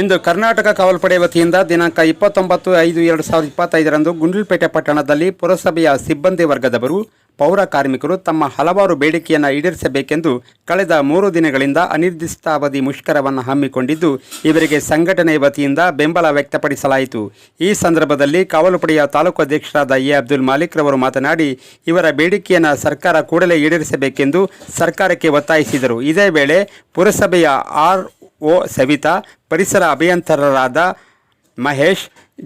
ಇಂದು ಕರ್ನಾಟಕ ಕಾವಲ್ಪಡೆ ವತಿಯಿಂದ ದಿನಾಂಕ ಇಪ್ಪತ್ತೊಂಬತ್ತು ಐದು ಎರಡು ಸಾವಿರದ ಇಪ್ಪತ್ತೈದರಂದು ಗುಂಡ್ಲುಪೇಟೆ ಪಟ್ಟಣದಲ್ಲಿ ಪುರಸಭೆಯ ಸಿಬ್ಬಂದಿ ವರ್ಗದವರು, ಪೌರ ಕಾರ್ಮಿಕರು ತಮ್ಮ ಹಲವಾರು ಬೇಡಿಕೆಯನ್ನು ಈಡೇರಿಸಬೇಕೆಂದು ಕಳೆದ ಮೂರು ದಿನಗಳಿಂದ ಅನಿರ್ದಿಷ್ಟಾವಧಿ ಮುಷ್ಕರವನ್ನು ಹಮ್ಮಿಕೊಂಡಿದ್ದು, ಇವರಿಗೆ ಸಂಘಟನೆ ವತಿಯಿಂದ ಬೆಂಬಲ ವ್ಯಕ್ತಪಡಿಸಲಾಯಿತು. ಈ ಸಂದರ್ಭದಲ್ಲಿ ಕಾವಲುಪಡೆಯ ತಾಲೂಕು ಅಧ್ಯಕ್ಷರಾದ ಎ. ಅಬ್ದುಲ್ ಮಾಲಿಕ್ ರವರು ಮಾತನಾಡಿ, ಇವರ ಬೇಡಿಕೆಯನ್ನು ಸರ್ಕಾರ ಕೂಡಲೇ ಈಡೇರಿಸಬೇಕೆಂದು ಸರ್ಕಾರಕ್ಕೆ ಒತ್ತಾಯಿಸಿದರು. ಇದೇ ವೇಳೆ ಪುರಸಭೆಯ ಆರ್ ಒ ಸವಿತಾ, ಪರಿಸರ ಅಭಿಯಂತರರಾದ ಮಹೇಶ್,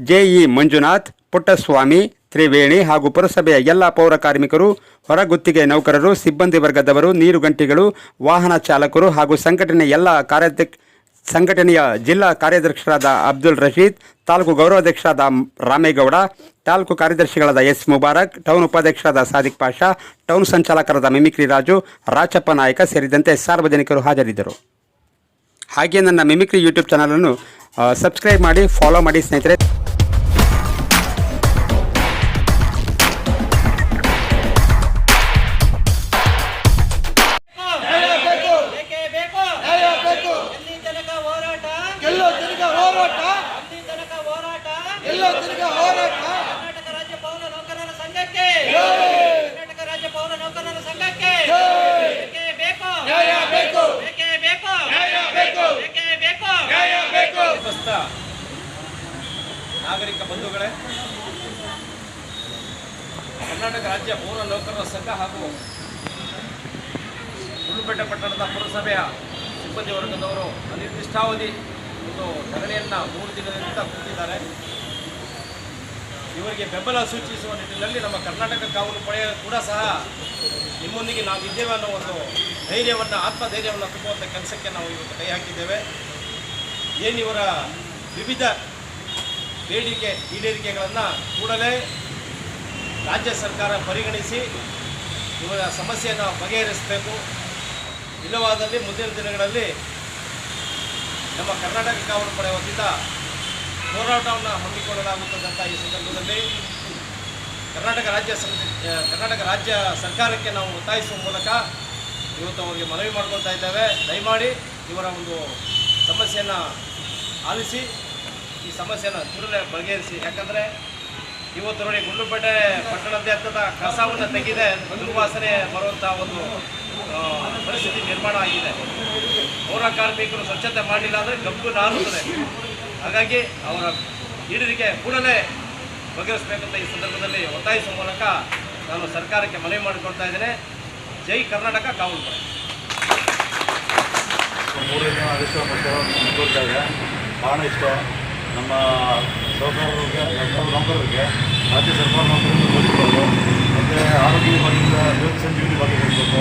ಜೆಇ ಮಂಜುನಾಥ್, ಪುಟ್ಟಸ್ವಾಮಿ, ತ್ರಿವೇಣಿ ಹಾಗೂ ಪುರಸಭೆಯ ಎಲ್ಲ ಪೌರ ಕಾರ್ಮಿಕರು, ಹೊರಗುತ್ತಿಗೆ ನೌಕರರು, ಸಿಬ್ಬಂದಿ ವರ್ಗದವರು, ನೀರು ನೀರುಗಂಟಿಗಳು ವಾಹನ ಚಾಲಕರು ಹಾಗೂ ಸಂಘಟನೆಯ ಎಲ್ಲ ಕಾರ್ಯಾಧ್ಯಕ್ಷ ಸಂಘಟನೆಯ ಜಿಲ್ಲಾ ಕಾರ್ಯಾಧ್ಯಕ್ಷರಾದ ಅಬ್ದುಲ್ ರಶೀದ್, ತಾಲೂಕು ಗೌರವಾಧ್ಯಕ್ಷರಾದ ರಾಮೇಗೌಡ, ತಾಲೂಕು ಕಾರ್ಯದರ್ಶಿಗಳಾದ ಎಸ್ ಮುಬಾರಕ್, ಟೌನ್ ಉಪಾಧ್ಯಕ್ಷರಾದ ಸಾದಿಕ್ ಪಾಷಾ, ಟೌನ್ ಸಂಚಾಲಕರಾದ ಮಿಮಿಕ್ರಿ ರಾಜು, ರಾಚಪ್ಪ ನಾಯಕ ಸೇರಿದಂತೆ ಸಾರ್ವಜನಿಕರು ಹಾಜರಿದ್ದರು. ಹಾಗೆ ನನ್ನ ಮಿಮಿಕ್ರಿ ಯೂಟ್ಯೂಬ್ ಚಾನಲನ್ನು ಸಬ್ಸ್ಕ್ರೈಬ್ ಮಾಡಿ ಫಾಲೋ ಮಾಡಿ ಸ್ನೇಹಿತರೆ. ನಾಗರಿಕ ಬಂಧುಗಳೇ, ಕರ್ನಾಟಕ ರಾಜ್ಯ ಪೌರ ನೌಕರರ ಸಂಘ ಹಾಗೂ ಗುಂಡ್ಲುಪೇಟೆ ಪಟ್ಟಣದ ಪುರಸಭೆಯ ಸಿಬ್ಬಂದಿ ವರ್ಗದವರು ಅನಿರ್ದಿಷ್ಟಾವಧಿ ಒಂದು ಧರಣಿಯನ್ನು ಮೂರು ದಿನದಿಂದ ಕೂತಿದ್ದಾರೆ. ಇವರಿಗೆ ಬೆಂಬಲ ಸೂಚಿಸುವ ನಿಟ್ಟಿನಲ್ಲಿ ನಮ್ಮ ಕರ್ನಾಟಕ ಕಾವಲು ಪಡೆಯ ಕೂಡ ಸಹ ನಿಮ್ಮೊಂದಿಗೆ ನಾವು ಇದ್ದೇವೆ ಅನ್ನೋ ಒಂದು ಧೈರ್ಯವನ್ನು, ಆತ್ಮಧೈರ್ಯವನ್ನು ತುಂಬುವಂಥ ಕೆಲಸಕ್ಕೆ ನಾವು ಇವತ್ತು ಕೈ ಹಾಕಿದ್ದೇವೆ. ಏನು ಇವರ ವಿವಿಧ ಬೇಡಿಕೆ ಈಡೇರಿಕೆಗಳನ್ನು ಕೂಡಲೇ ರಾಜ್ಯ ಸರ್ಕಾರ ಪರಿಗಣಿಸಿ ಇವರ ಸಮಸ್ಯೆಯನ್ನು ಬಗೆಹರಿಸಬೇಕು. ಇಲ್ಲವಾದಲ್ಲಿ ಮುಂದಿನ ದಿನಗಳಲ್ಲಿ ನಮ್ಮ ಕರ್ನಾಟಕ ಕಾವಲು ಪಡೆ ವತಿಯಿಂದ ಹೋರಾಟವನ್ನು ಹಮ್ಮಿಕೊಳ್ಳಲಾಗುತ್ತದಂತ ಈ ಸಂದರ್ಭದಲ್ಲಿ ಕರ್ನಾಟಕ ರಾಜ್ಯ ಕರ್ನಾಟಕ ರಾಜ್ಯ ಸರ್ಕಾರಕ್ಕೆ ನಾವು ಒತ್ತಾಯಿಸುವ ಮೂಲಕ ಇವತ್ತು ಅವರಿಗೆ ಮನವಿ ಮಾಡ್ಕೊಳ್ತಾ ಇದ್ದೇವೆ. ದಯಮಾಡಿ ಇವರ ಒಂದು ಸಮಸ್ಯೆಯನ್ನು ಆಲಿಸಿ, ಈ ಸಮಸ್ಯೆಯನ್ನು ಕೂಡಲೇ ಬಗೆಹರಿಸಿ. ಯಾಕಂದರೆ ಇವತ್ತು ನೋಡಿ ಗುಂಡ್ಲುಪೇಟೆ ಪಟ್ಟಣಾದ್ಯಂತದ ಕಸವನ್ನು ತೆಗೆದೇ ದುರ್ವಾಸನೆ ಬರುವಂಥ ಒಂದು ಪರಿಸ್ಥಿತಿ ನಿರ್ಮಾಣ ಆಗಿದೆ. ಪೌರ ಕಾರ್ಮಿಕರು ಸ್ವಚ್ಛತೆ ಮಾಡಲಿಲ್ಲ ಅಂದರೆ ಗಬ್ಬು ನಾರುತ್ತದೆ. ಹಾಗಾಗಿ ಅವರ ಈಡೇರಿಕೆ ಕೂಡಲೇ ಬಗೆಹರಿಸಬೇಕಂತ ಈ ಸಂದರ್ಭದಲ್ಲಿ ಒತ್ತಾಯಿಸುವ ಮೂಲಕ ನಾನು ಸರ್ಕಾರಕ್ಕೆ ಮನವಿ ಮಾಡಿಕೊಳ್ತಾ ಇದ್ದೇನೆ. ಜೈ ಕರ್ನಾಟಕ ಕಾವಲು ಮೂರನೇ ದಿನ ಆದೇಶ ಮಾಡ್ತಾರೆ ಭಾಳ ಇಷ್ಟ. ನಮ್ಮ ಸಹಕಾರರಿಗೆ ನೌಕರರಿಗೆ ರಾಜ್ಯ ಸರ್ಕಾರ ನೌಕರರಿಗೆ ಕೊಡಿಸಬೇಕು ಮತ್ತು ಆರೋಗ್ಯ ಭಾಗದಿಂದ ಯುವಕ ಸಂಜೀವಿನಿ ಬಗ್ಗೆ ಕೊಡಬೇಕು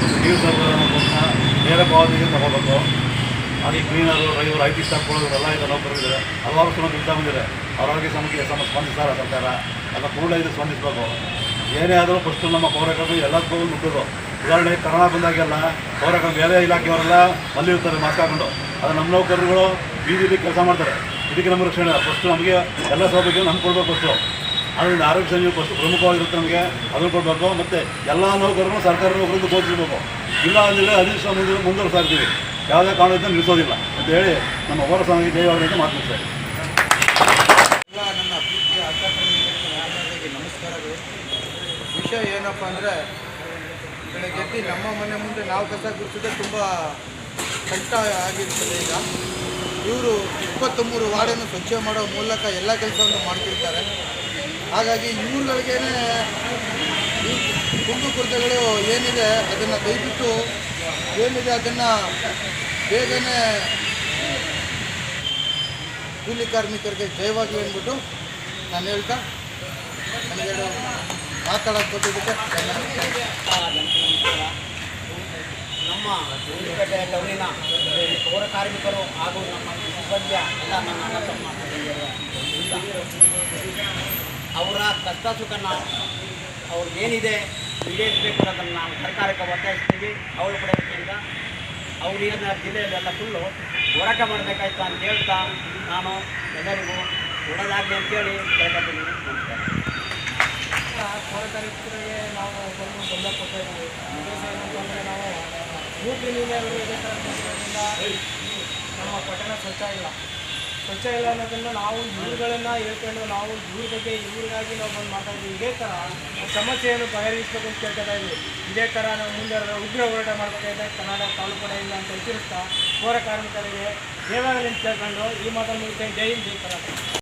ಮತ್ತು ನೀರು ಸರ್ಕಾರ ಕೊಟ್ಟ ನೇರ ಪಾವತಿಗೆ ತಗೋಬೇಕು. ಹಾಗೆ cleaner driver I T staff ಇವರೆಲ್ಲ ಈಗ ನೌಕರರಿದ್ದಾರೆ ಹಲವಾರು ಸಲ ದುಡ್ಡು ಬಂದಿದೆ ಆರೋಗ್ಯ ಸಮಸ್ಯೆ ಸಮ ಸ್ಪಂದಿಸ್ತಾರೆ ಸರ್ಕಾರ. ಎಲ್ಲ ಕೂಡ ಇದು ಸ್ಪಂದಿಸಬೇಕು. ಏನೇ ಆದರೂ ಫಸ್ಟು ನಮ್ಮ ಪೌರಕರ್ಮಿ ಎಲ್ಲದಕ್ಕೂ ಮುಟ್ಟೋದು ಉದಾಹರಣೆಗೆ ಕರೋನಾ ಬಂದಾಗೆಲ್ಲ ಅವರ ಬೇರೆ ಇಲಾಖೆಯವರೆಲ್ಲ ಅಲ್ಲಿರ್ತಾರೆ ಮಾಸ್ಕ್ ಹಾಕೊಂಡು. ಅದು ನಮ್ಮ ನೌಕರರುಗಳು ಬೀದಿಲಿ ಕೆಲಸ ಮಾಡ್ತಾರೆ. ಇದಕ್ಕೆ ನಮ್ಮ ರಕ್ಷಣೆ ಫಸ್ಟು ನಮಗೆ ಎಲ್ಲ ಸೌಲಭ್ಯ ನಮ್ಗೆ ಕೊಡಬೇಕು ಫಸ್ಟು. ಅದರಿಂದ ಆರೋಗ್ಯ ಸಂಜೆ ಫಸ್ಟ್ ಪ್ರಮುಖವಾಗಿರುತ್ತೆ ನಮಗೆ. ಅದನ್ನು ಕೊಡಬೇಕು. ಮತ್ತು ಎಲ್ಲ ನೌಕರರು ಸರ್ಕಾರ ನೌಕರರಿಗೆ ಗೋಚರಿಸಬೇಕು ಇಲ್ಲ ಅಂದರೆ ಅದೇ ಮುಂದೆ ಮುಂದುವರಿಸ್ತಾ ಇರ್ತೀವಿ. ಯಾವುದೇ ಕಾರಣದಿಂದ ನಿಲ್ಲಿಸೋದಿಲ್ಲ ಅಂತ ಹೇಳಿ ನಮ್ಮ ಹೋರ ಜಯ ಅವರಿಂದ ಮಾತನಾಡ್ತಾರೆ ನಮಸ್ಕಾರಗಳು. ವಿಷಯ ಏನಪ್ಪ ಅಂದರೆ ಬೆಳಗ್ಗೆ ಎದ್ದು ನಮ್ಮ ಮನೆ ಮುಂದೆ ನಾವು ಕಸ ಗುಡಿಸಿದ್ರೆ ತುಂಬ ಕಷ್ಟ ಆಗಿರ್ತದೆ ಈಗ. ಇವರು ಇಪ್ಪತ್ತ್ಮೂರು ವಾರ್ಡನ್ನು ಸ್ವಚ್ಛ ಮಾಡೋ ಮೂಲಕ ಎಲ್ಲ ಕೆಲಸವನ್ನು ಮಾಡ್ತಿರ್ತಾರೆ. ಹಾಗಾಗಿ ಇವ್ರುಗಳಿಗೇನೆ ಈ ಕುರ್ತಗಳು ಏನಿದೆ ಅದನ್ನು ದಯವಿಟ್ಟು ಏನಿದೆ ಅದನ್ನು ಬೇಗನೆ ಕೂಲಿ ಕಾರ್ಮಿಕರಿಗೆ ಜಯವಾಗಿ ಅಂದ್ಬಿಟ್ಟು ನಾನು ಹೇಳ್ತಾ, ನನಗೆ ಧನ್ಯವಾದ ನಮ್ಮ ಗುಂಡ್ಲುಪೇಟೆ ಟೌನಿನ ಪೌರ ಕಾರ್ಮಿಕರು ಹಾಗೂ ನಮ್ಮ ಸಿಬ್ಬಂದಿಯ ಎಲ್ಲ ನನ್ನ ಅಣ್ಣ ತಮ್ಮ ಅವರ ಕಷ್ಟ ಸುಖನ ಅವ್ರಿಗೇನಿದೆ ಈಡೇರಿಸಬೇಕು ಅನ್ನೋದನ್ನು ನಾವು ಸರ್ಕಾರಕ್ಕೆ ಒತ್ತಾಯಿಸ್ತೀವಿ ಅವಳು ಕೂಡ ವತಿಯಿಂದ. ಅವ್ರು ಏನು ಜಿಲ್ಲೆಯಲ್ಲೆಲ್ಲ ಫುಲ್ಲು ಹೋರಾಟ ಮಾಡಬೇಕಾಯ್ತು ಅಂತ ಹೇಳ್ತಾ ನಾನು ಎಲ್ಲರಿಗೂ ಒಳ್ಳೆಯದಾಗಲಿ ಅಂತೇಳಿ ಕೇಳ್ಕೊತೀನಿ. ನಮಸ್ಕಾರ. ಪೌರಕಾರ್ಮಿಕರಿಗೆ ನಾವು ಬಂದು ಬಂದ ಕೊಡ್ತಾ ನಾವು ಮೂರು ದಿನದಿಂದ ಇವರು ನಮ್ಮ ಪಟ್ಟಣ ಸ್ವಚ್ಛ ಇಲ್ಲ ಸ್ವಚ್ಛ ಇಲ್ಲ ಅನ್ನೋದನ್ನು ನಾವು ಇವ್ರುಗಳನ್ನ ಹೇಳ್ಕೊಂಡು ನಾವು ಇವ್ರ ಬಗ್ಗೆ ಇವ್ರಿಗಾಗಿ ನಾವು ಬಂದು ಮಾತಾಡ್ತೀವಿ ಇದೇ ಥರ ಸಮಸ್ಯೆಯನ್ನು ಬಗೆಹರಿಸಬೇಕು ಅಂತ ಕೇಳ್ಕೊತಾ ಇದೇ ಥರ ನಾವು ಮುಂದೆ ಉಗ್ರ ಹೋರಾಟ ಮಾಡಬೇಕಾಗಿದೆ ಕರ್ನಾಟಕ ತಾಲೂಕು ಇಲ್ಲ ಅಂತ ಎಚ್ಚರಿಸ್ತಾ ಪೌರ ಕಾರ್ಮಿಕರಿಗೆ ದೇವಾಲಯ ಕೇಳ್ಕೊಂಡು ಈ ಮಾತನ್ನು ಜೈ ಹಿಂದ್ ಕರ್ನಾಟಕ